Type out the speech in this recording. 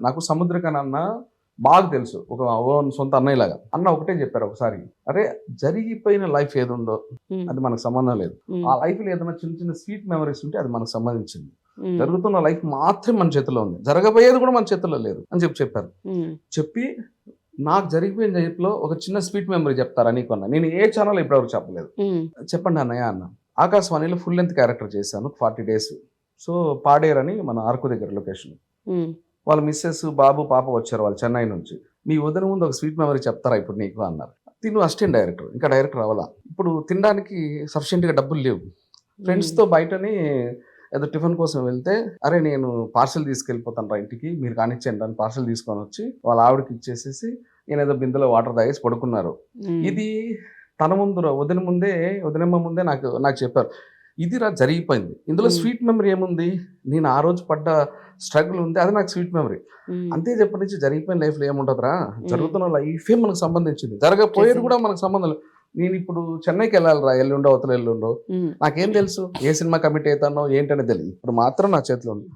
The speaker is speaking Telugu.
నాకు సముద్రకన్ అన్న బాగా తెలుసు. ఒక ఓన్ సొంత అన్నయ్య లాగా అన్న ఒకటే చెప్పారు ఒకసారి అరే జరిగిపోయిన లైఫ్ ఏది ఉందో అది మనకు సంబంధం లేదు. ఆ లైఫ్లో ఏదైనా చిన్న చిన్న స్వీట్ మెమరీస్ ఉంటే అది మనకు సంబంధించింది. జరుగుతున్న లైఫ్ మాత్రం మన చేతిలో ఉంది. జరగబోయేది కూడా మన చేతిలో లేదు. అని చెప్పి చెప్పారు. చెప్పి నాకు జరిగిపోయిన లైఫ్లో ఒక చిన్న స్వీట్ మెమరీ చెప్తారా నీకు అన్న నేను ఏ ఛానల్ ఇప్పటివరకు చెప్పలేదు. చెప్పండి అన్నయ్య అన్న. ఆకాశవాణిలో ఫుల్ లెంత్ క్యారెక్టర్ చేశాను ఫార్టీ డేస్. సో పాడేరు అని మన అరకు దగ్గర లొకేషన్. వాళ్ళ మిస్సెస్ బాబు పాప వచ్చారు వాళ్ళు చెన్నై నుంచి. మీ వదిన ముందు ఒక స్వీట్ మెమరీ చెప్తారా ఇప్పుడు నీకు అన్నారు. తిను అసిస్టెంట్ డైరెక్టర్ ఇంకా డైరెక్టర్ అవ్వాలా ఇప్పుడు తినడానికి సఫిషియెంట్గా డబ్బులు లేవు. ఫ్రెండ్స్తో బయటని ఏదో టిఫిన్ కోసం వెళ్తే అరే నేను పార్సల్ తీసుకెళ్ళిపోతాను రా ఇంటికి మీరు కానిచ్చేయండి అని పార్సల్ తీసుకొని వచ్చి వాళ్ళ ఆవిడకి ఇచ్చేసేసి నేను ఏదో బిందెలో వాటర్ తాగేసి పడుకున్నారు. ఇది తన ముందు వదిన ముందే వదినమ్మ ముందే నాకు నాకు చెప్పారు. ఇది రా జరిగిపోయింది. ఇందులో. స్వీట్ మెమరీ ఏముంది? నేను ఆ రోజు పడ్డ స్ట్రగుల్ ఉంది అది నాకు స్వీట్ మెమరీ. అంతే చెప్పటి నుంచి జరిగిపోయిన లైఫ్లో ఏముంటుందిరా? జరుగుతున్న లైఫే మనకు సంబంధించింది. జరగపోయేది కూడా మనకు సంబంధం లేదు. నేను ఇప్పుడు చెన్నైకి వెళ్ళాలిరా ఎల్లుండో అవతల ఎల్లుండో. నాకేం తెలుసు? ఏ సినిమా కమిట్ అవుతానో ఏంటనే తెలియదు ఇప్పుడు మాత్రం నా చేతిలో ఉంది.